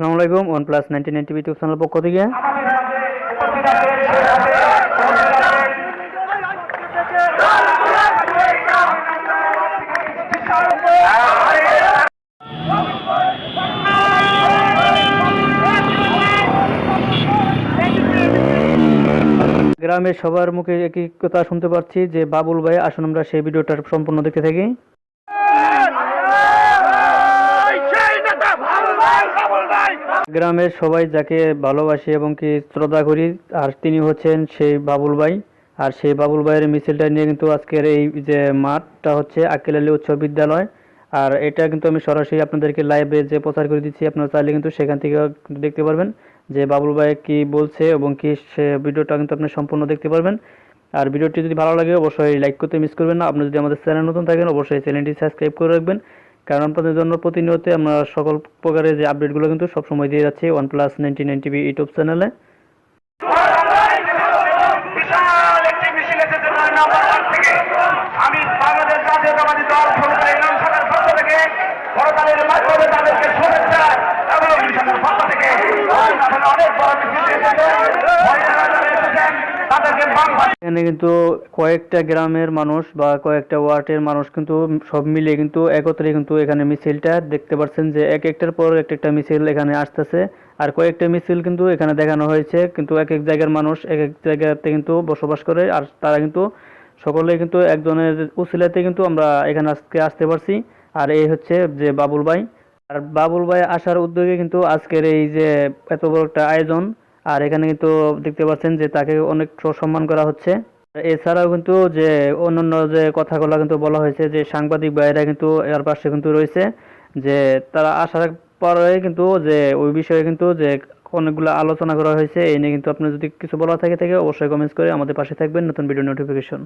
আসসালামু আলাইকুম one plus ninety ninety YouTube channel পক্ষ থেকে। গ্রামের সবার মুখে একই কথা শুনতে পাচ্ছি যে, বাবুল ভাই, আসুন আমরা সেই ভিডিওটার সম্পূর্ণ দেখতে থাকি। গ্রামের সবাই যাকে ভালোবাসি এবং কি শ্রদ্ধা করি, আর তিনি হচ্ছেন সেই বাবুল ভাই। আর সেই বাবুল ভাইয়ের মিছিলটা নিয়ে কিন্তু আজকের এই যে মাঠটা হচ্ছে আকিল আলী উচ্চ বিদ্যালয়। আর এটা কিন্তু আমি সরাসরি আপনাদেরকে লাইভে যে প্রচার করে দিচ্ছি, আপনারা চাইলে কিন্তু সেখান থেকে দেখতে পারবেন যে বাবুল ভাই কি বলছে এবং কি সে ভিডিওটা কিন্তু আপনি সম্পূর্ণ দেখতে পারবেন। আর ভিডিওটি যদি ভালো লাগে, অবশ্যই লাইক করতে মিস করবেন না। আপনি যদি আমাদের চ্যানেল নতুন থাকেন, অবশ্যই চ্যানেলটি সাবস্ক্রাইব করে রাখবেন। কারণ আপনাদের জন্য প্রতিনিয়ত আমরা সকল প্রকারের যে আপডেটগুলো কিন্তু সবসময় দিয়ে যাচ্ছি one plus ninety nine TV YouTube চ্যানেলে। আমি বাংলাদেশ জাতীয়তাবাদী দল সরকারের নাম থেকে মাধ্যমে তাদেরকে শুভেচ্ছা এবং মিশনের পক্ষ থেকে আসলে অনেক বড় মিছিল এসেছে মহিলারা যারা এসেছেন তাদেরকে বাম পাশে এখানে কিন্তু কয়েকটা গ্রামের মানুষ বা কয়েকটা ওয়ার্ডের মানুষ কিন্তু সব মিলে কিন্তু একত্রে কিন্তু এখানে মিছিলটা দেখতে পাচ্ছেন যে এক একটার পর এক একটা মিছিল এখানে আসতেছে। আর কয়েকটা মিছিল কিন্তু এখানে দেখানো হয়েছে, কিন্তু এক এক জায়গার মানুষ এক এক জায়গাতে কিন্তু বসবাস করে আর তারা কিন্তু সকলে কিন্তু একজনের উসিলাতে কিন্তু আমরা এখানে আজকে আসতে পারছি। আর এই হচ্ছে যে বাবুল ভাই। আর বাবুল ভাই আসার উদ্যোগে কিন্তু আজকের এই যে এত বড় একটা আয়োজন আর এখানে কিন্তু দেখতে পাচ্ছেন যে তাকে অনেক সম্মান করা হচ্ছে। এছাড়াও কিন্তু যে অন্যান্য যে কথাগুলো কিন্তু বলা হয়েছে যে সাংবাদিক ভাইয়েরা কিন্তু এর পাশে কিন্তু রয়েছে, যে তারা আসার পরে কিন্তু যে ওই বিষয়ে কিন্তু যে অনেকগুলো আলোচনা করা হয়েছে, এই নিয়ে কিন্তু আপনার যদি কিছু বলা থাকে থাকে অবশ্যই কমেন্টস করে আমাদের পাশে থাকবেন নতুন ভিডিও নোটিফিকেশন